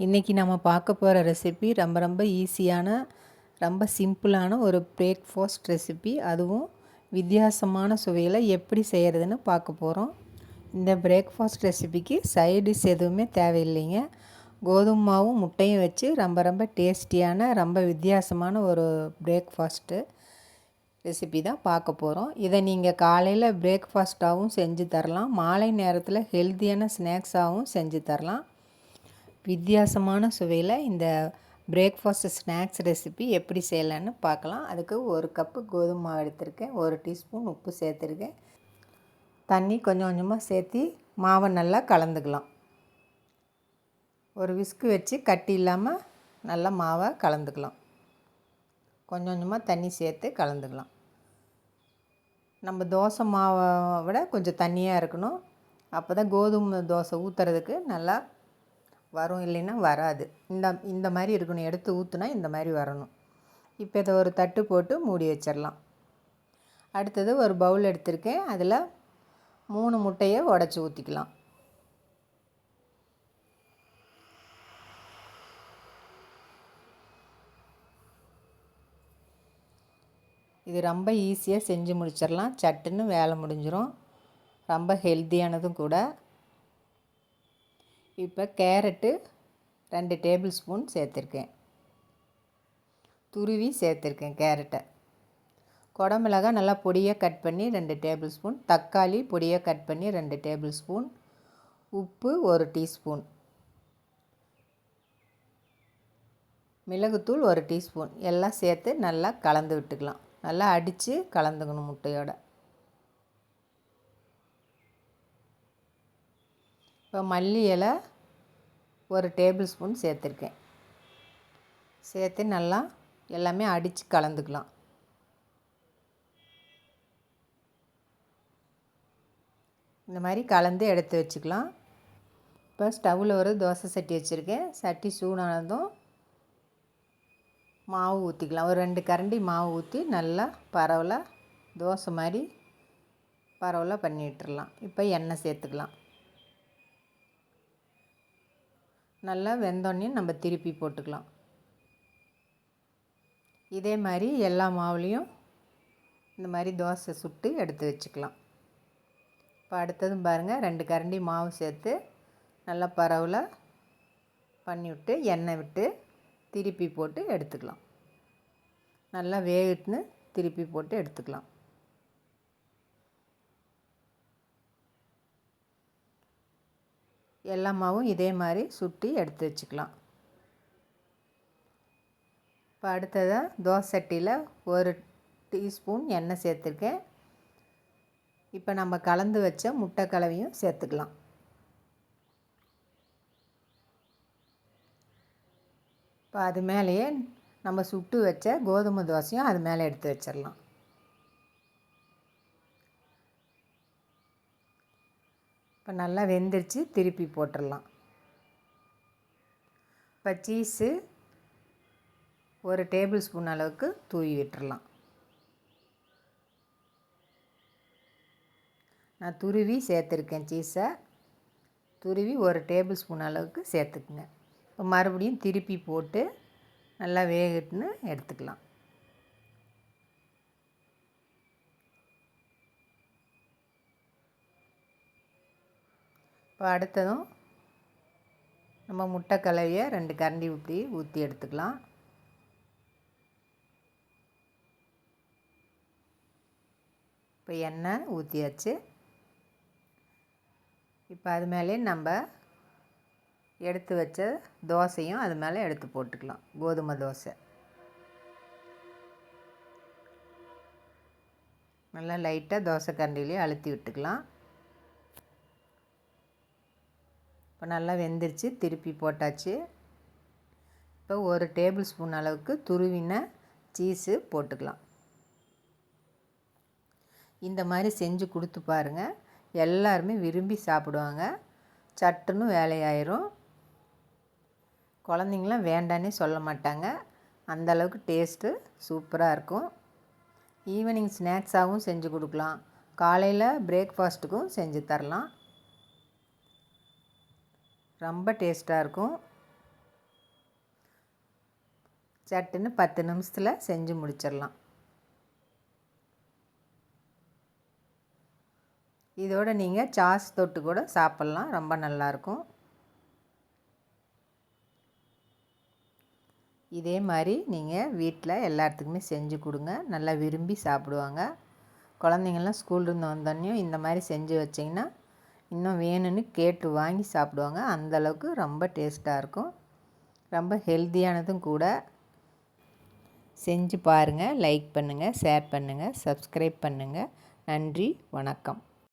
இன்றைக்கி நம்ம பார்க்க போகிற ரெசிபி ரொம்ப ரொம்ப ஈஸியான ரொம்ப சிம்பிளான ஒரு பிரேக்ஃபாஸ்ட் ரெசிபி அதுவும் வித்தியாசமான சுவையில் எப்படி செய்கிறதுன்னு பார்க்க போகிறோம் இந்த பிரேக்ஃபாஸ்ட் ரெசிபிக்கு சைடிஷ் எதுவுமே தேவையில்லைங்க. கோதுமை மாவும் முட்டையும் வச்சு ரொம்ப ரொம்ப டேஸ்டியான ரொம்ப வித்தியாசமான ஒரு பிரேக்ஃபாஸ்ட்டு ரெசிபி தான் பார்க்க போகிறோம் இதை நீங்கள் காலையில் பிரேக்ஃபாஸ்ட்டாகவும் செஞ்சு தரலாம். மாலை நேரத்தில் ஹெல்த்தியான ஸ்நாக்ஸாகவும் செஞ்சு தரலாம். வித்தியாசமான சுவையில் இந்த பிரேக்ஃபாஸ்ட் ஸ்நாக்ஸ் ரெசிபி எப்படி செய்யலான்னு பார்க்கலாம். அதுக்கு ஒரு கப்பு கோதுமை மாவு எடுத்திருக்கேன். ஒரு டீஸ்பூன் உப்பு சேர்த்துருக்கேன். தண்ணி கொஞ்சம் கொஞ்சமாக சேர்த்து மாவை நல்லா கலந்துக்கலாம். ஒரு விஸ்கு வச்சு கட்டி இல்லாமல் நல்லா மாவை கலந்துக்கலாம். கொஞ்சம் கொஞ்சமாக தண்ணி சேர்த்து கலந்துக்கலாம். நம்ம தோசை மாவை விட கொஞ்சம் தண்ணியாக இருக்கணும். அப்போ தான் கோதுமை தோசை ஊற்றுறதுக்கு நல்லா வரும் இல்லைன்னா வராது. இந்த இந்த மாதிரி இருக்கணும். எடுத்து ஊற்றுனா இந்த மாதிரி வரணும். இப்போ இதை ஒரு தட்டு போட்டு மூடி வச்சிடலாம். அடுத்தது ஒரு பவுல் எடுத்திருக்கேன். அதில் மூணு முட்டையை உடச்சி ஊற்றிக்கலாம் இது ரொம்ப ஈஸியாக செஞ்சு முடிச்சிடலாம். சட்டுன்னு வேலை முடிஞ்சிடும் ரொம்ப ஹெல்த்தியானதும் கூட. இப்போ கேரட்டு ரெண்டு டேபிள் ஸ்பூன் சேர்த்துருக்கேன். துருவி சேர்த்துருக்கேன் கேரட்டை. குடமிளகா நல்லா பொடியாக கட் பண்ணி ரெண்டு டேபிள் ஸ்பூன் தக்காளி பொடியாக கட் பண்ணி ரெண்டு டேபிள் ஸ்பூன் உப்பு ஒரு டீஸ்பூன் மிளகுத்தூள் ஒரு டீஸ்பூன். எல்லாம் சேர்த்து நல்லா கலந்து விட்டுக்கலாம். நல்லா அடித்து கலந்துக்கணும் முட்டையோடு. இப்போ மல்லி இலை ஒரு டேபிள் ஸ்பூன் சேர்த்துருக்கேன். சேர்த்து நல்லா எல்லாமே அடித்து கலந்துக்கலாம். இந்த மாதிரி கலந்து எடுத்து வச்சுக்கலாம். இப்போ ஸ்டவ்வில் ஒரு தோசை சட்டி வச்சுருக்கேன். சட்டி சூடானதும் மாவு ஊற்றிக்கலாம். ஒரு ரெண்டு கரண்டி மாவு ஊற்றி நல்லா பரவலாக தோசை மாதிரி பரவலாக பண்ணிட்டுருலாம் இப்போ எண்ணெய் சேர்த்துக்கலாம். நல்லா வெந்தோடனே நம்ம திருப்பி போட்டுக்கலாம். இதே மாதிரி எல்லா மாவுலேயும் இந்த மாதிரி தோசை சுட்டு எடுத்து வச்சுக்கலாம். இப்போ அடுத்ததும் பாருங்கள் ரெண்டு கரண்டி மாவு சேர்த்து நல்லா பரவல பண்ணி விட்டு எண்ணெய் விட்டு திருப்பி போட்டு எடுத்துக்கலாம். நல்லா வேகட்டுன்னு திருப்பி போட்டு எடுத்துக்கலாம். எல்லா மாவும் இதே மாதிரி சுட்டி எடுத்து வச்சுக்கலாம். இப்போ அடுத்ததாக தோசை சட்டியில் ஒரு டீஸ்பூன் எண்ணெய் சேர்த்துருக்கேன். இப்போ நம்ம கலந்து வச்ச முட்டை கலவையும் சேர்த்துக்கலாம். இப்போ அது மேலேயே நம்ம சுட்டு வச்ச கோதுமை தோசையும் அது மேலே எடுத்து வச்சிடலாம். இப்போ நல்லா வெந்துருச்சு திருப்பி போட்டுடலாம். இப்போ சீஸு ஒரு டேபிள் ஸ்பூன் அளவுக்கு தூவி விட்டுடலாம். நான் துருவி சேர்த்துருக்கேன் சீஸை. துருவி ஒரு டேபிள் ஸ்பூன் அளவுக்கு சேர்த்துக்குங்க. இப்போ மறுபடியும் திருப்பி போட்டு நல்லா வேகட்டுன்னு எடுத்துக்கலாம். இப்போ அடுத்ததும் நம்ம முட்டை கலவையை ரெண்டு கரண்டி ஊற்றி ஊற்றி எடுத்துக்கலாம். இப்போ எண்ணெய் ஊற்றியாச்சு இப்போ அது மேலே நம்ம எடுத்து வச்ச தோசையும் அது மேலே எடுத்து போட்டுக்கலாம். கோதுமை தோசை. நல்லா லைட்டாக தோசை கரண்டிலேயே அழுத்தி விட்டுக்கலாம். இப்போ நல்லா வெந்துருச்சு திருப்பி போட்டாச்சு. இப்போ ஒரு டேபிள் ஸ்பூன் அளவுக்கு துருவின சீஸு போட்டுக்கலாம். இந்த மாதிரி செஞ்சு கொடுத்து பாருங்கள் எல்லாருமே விரும்பி சாப்பிடுவாங்க. சட்டுன்னு வேலையாயிரும். குழந்தைங்களாம் வேண்டானே சொல்ல மாட்டாங்க. அந்தளவுக்கு டேஸ்ட்டு சூப்பராக இருக்கும். ஈவினிங் ஸ்நாக்ஸாகவும் செஞ்சு கொடுக்கலாம். காலையில் பிரேக்ஃபாஸ்ட்டுக்கும் செஞ்சு தரலாம். ரொம்ப டேஸ்ட்டாக இருக்கும். சட்டுன்னு பத்து நிமிஷத்தில் செஞ்சு முடிச்சிடலாம் இதோட நீங்கள் சாஸ் தொட்டு கூட சாப்பிட்லாம் ரொம்ப நல்லாயிருக்கும் இதே மாதிரி நீங்கள் வீட்டில் எல்லாத்துக்குமே செஞ்சு கொடுங்க நல்லா விரும்பி சாப்பிடுவாங்க. குழந்தைங்கள்லாம் ஸ்கூல்லேருந்து வந்தோடனையும் இந்த மாதிரி செஞ்சு வச்சிங்கன்னா இன்னும் வேணும்னு கேட்டு வாங்கி சாப்பிடுவாங்க. அந்தளவுக்கு ரொம்ப டேஸ்ட்டாக இருக்கும். ரொம்ப ஹெல்த்தியானதும் கூட. செஞ்சு பாருங்கள் லைக் பண்ணுங்கள் ஷேர் பண்ணுங்கள் சப்ஸ்கிரைப் பண்ணுங்கள் நன்றி வணக்கம்.